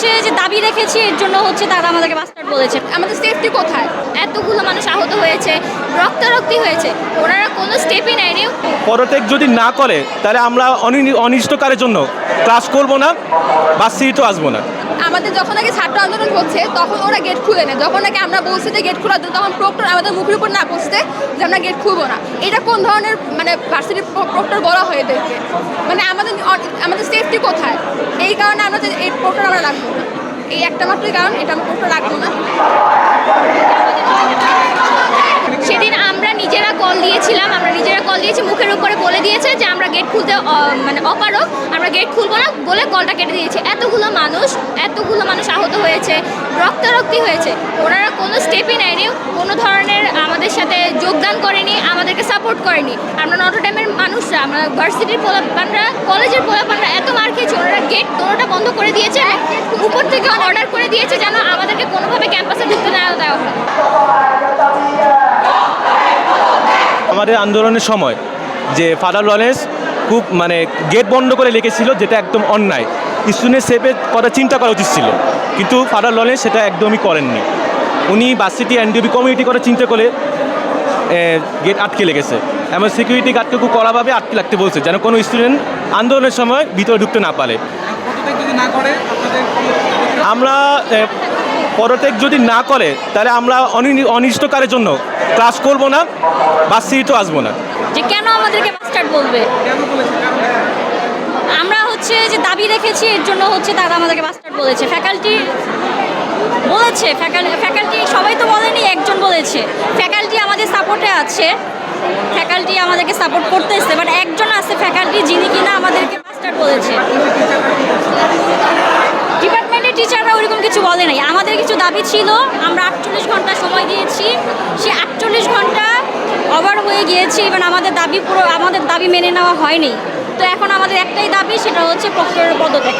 হচ্ছে যে দাবি রেখেছি এর জন্য হচ্ছে তারা আমাদেরকে বাস্টার্ড বলেছে। আমাদের সেফটি কোথায়? এতগুলো মানুষ আহত হয়েছে রক্তারক্তি হয়েছে ওনারা কোনো স্টেপই নেয়নি। পদত্যাগ যদি না করে তাহলে আমরা অনিষ্টকারের জন্য ক্লাস করব না বা সিটও আসব না। আমাদের যখন আগে ছাত্র আন্দোলন হচ্ছে তখন ওরা গেট খুলে নেয়। যখন নাকি আমরা বলছি যে গেট খোলার জন্য তখন প্রক্টর আমাদের মুখের উপর না বসতে যে আমরা গেট খুলবো না। এটা কোন ধরনের মানে ভার্সিটি প্রক্টর বলা হয় এদেরকে? মানে আমাদের আমাদের সেফটি কোথায়? এই কারণে আমরা যে এই প্রক্টর আমরা রাখব না এই একটা মাত্রই, কারণ এটা আমি কোথাও রাখব না। সেদিন আমরা নিজেরা কল দিয়েছিলাম, আমরা নিজেরা কল দিয়েছি, মুখের উপরে বলে দিয়েছে যে আমরা গেট খুলতে মানে অপারক আমরা গেট খুলবো না বলে কলটা কেটে দিয়েছে। এতগুলো মানুষ এতগুলো মানুষ আহত হয়েছে, রক্তারক্তি হয়েছে, ওনারা কোনো স্টেপই নেয়নি, কোনো ধরনের আমাদের সাথে যোগদান করেনি, আমাদেরকে সাপোর্ট করেনি। আমরা নটরডেমের মানুষরা, আমরা ভার্সিটির পোলাপানরা কলেজের পোলাপানরা এত মার খেয়েছে, ওনারা গেট দোনোটা বন্ধ করে দিয়েছে উপর থেকে অর্ডার করে দিয়েছে যেন আমাদেরকে কোনোভাবে ক্যাম্পাসে ঢুকতে না দেওয়া হয়। আমাদের আন্দোলনের সময় যে ফাদার লরেন্স খুব মানে গেট বন্ধ করে লিখেছিল যেটা একদম অন্যায়। স্টুডেন্ট সেফের কথা চিন্তা করা উচিত ছিল। কিন্তু ফাদার লরেন্স সেটা একদমই করেননি। উনি বাসিটি এনডিবি কমিউনিটি করে চিন্তা করে গেট আটকে লেগেছে। এমন সিকিউরিটি গার্ডকে খুব কড়াভাবে আটকে রাখতে বলছে, যেন কোনো স্টুডেন্ট আন্দোলনের সময় ভিতরে ঢুকতে না পারে। আমরা পদত্যাগ যদি না করে, তাহলে আমরা অনি- অনিষ্টকারের জন্য ক্লাস করব না, বা সিটও আসব না। যে কেন আমাদেরকে বলবে? আমরা হচ্ছে যে দাবি রেখেছি, এর জন্য হচ্ছে তারা আমাদেরকে বাস্টার্ড বলেছে। ফ্যাকাল্টি বলেছে ফ্যাকাল্টি সবাই তো বলেনি, একজন বলেছে। ফ্যাকাল্টি আমাদের সাপোর্টে আছে। ফ্যাকাল্টি আমাদেরকে সাপোর্ট করতেছে বাট একজন আছে ফ্যাকাল্টি যিনি কিনা আমাদেরকে বাস্টার্ড বলেছে। ডিপার্টমেন্টের টিচাররা ওরকম কিছু বলে নাই। আমাদের কিছু দাবি ছিল, আমরা আটচল্লিশ ঘণ্টা সময় দিয়েছি, সে আটচল্লিশ ঘণ্টা ওভার হয়ে গিয়েছে এবং আমাদের দাবি পুরো, আমাদের দাবি মেনে নেওয়া হয়নি। তো এখন আমাদের একটাই দাবি, সেটা হচ্ছে প্রক্টরের পদত্যাগ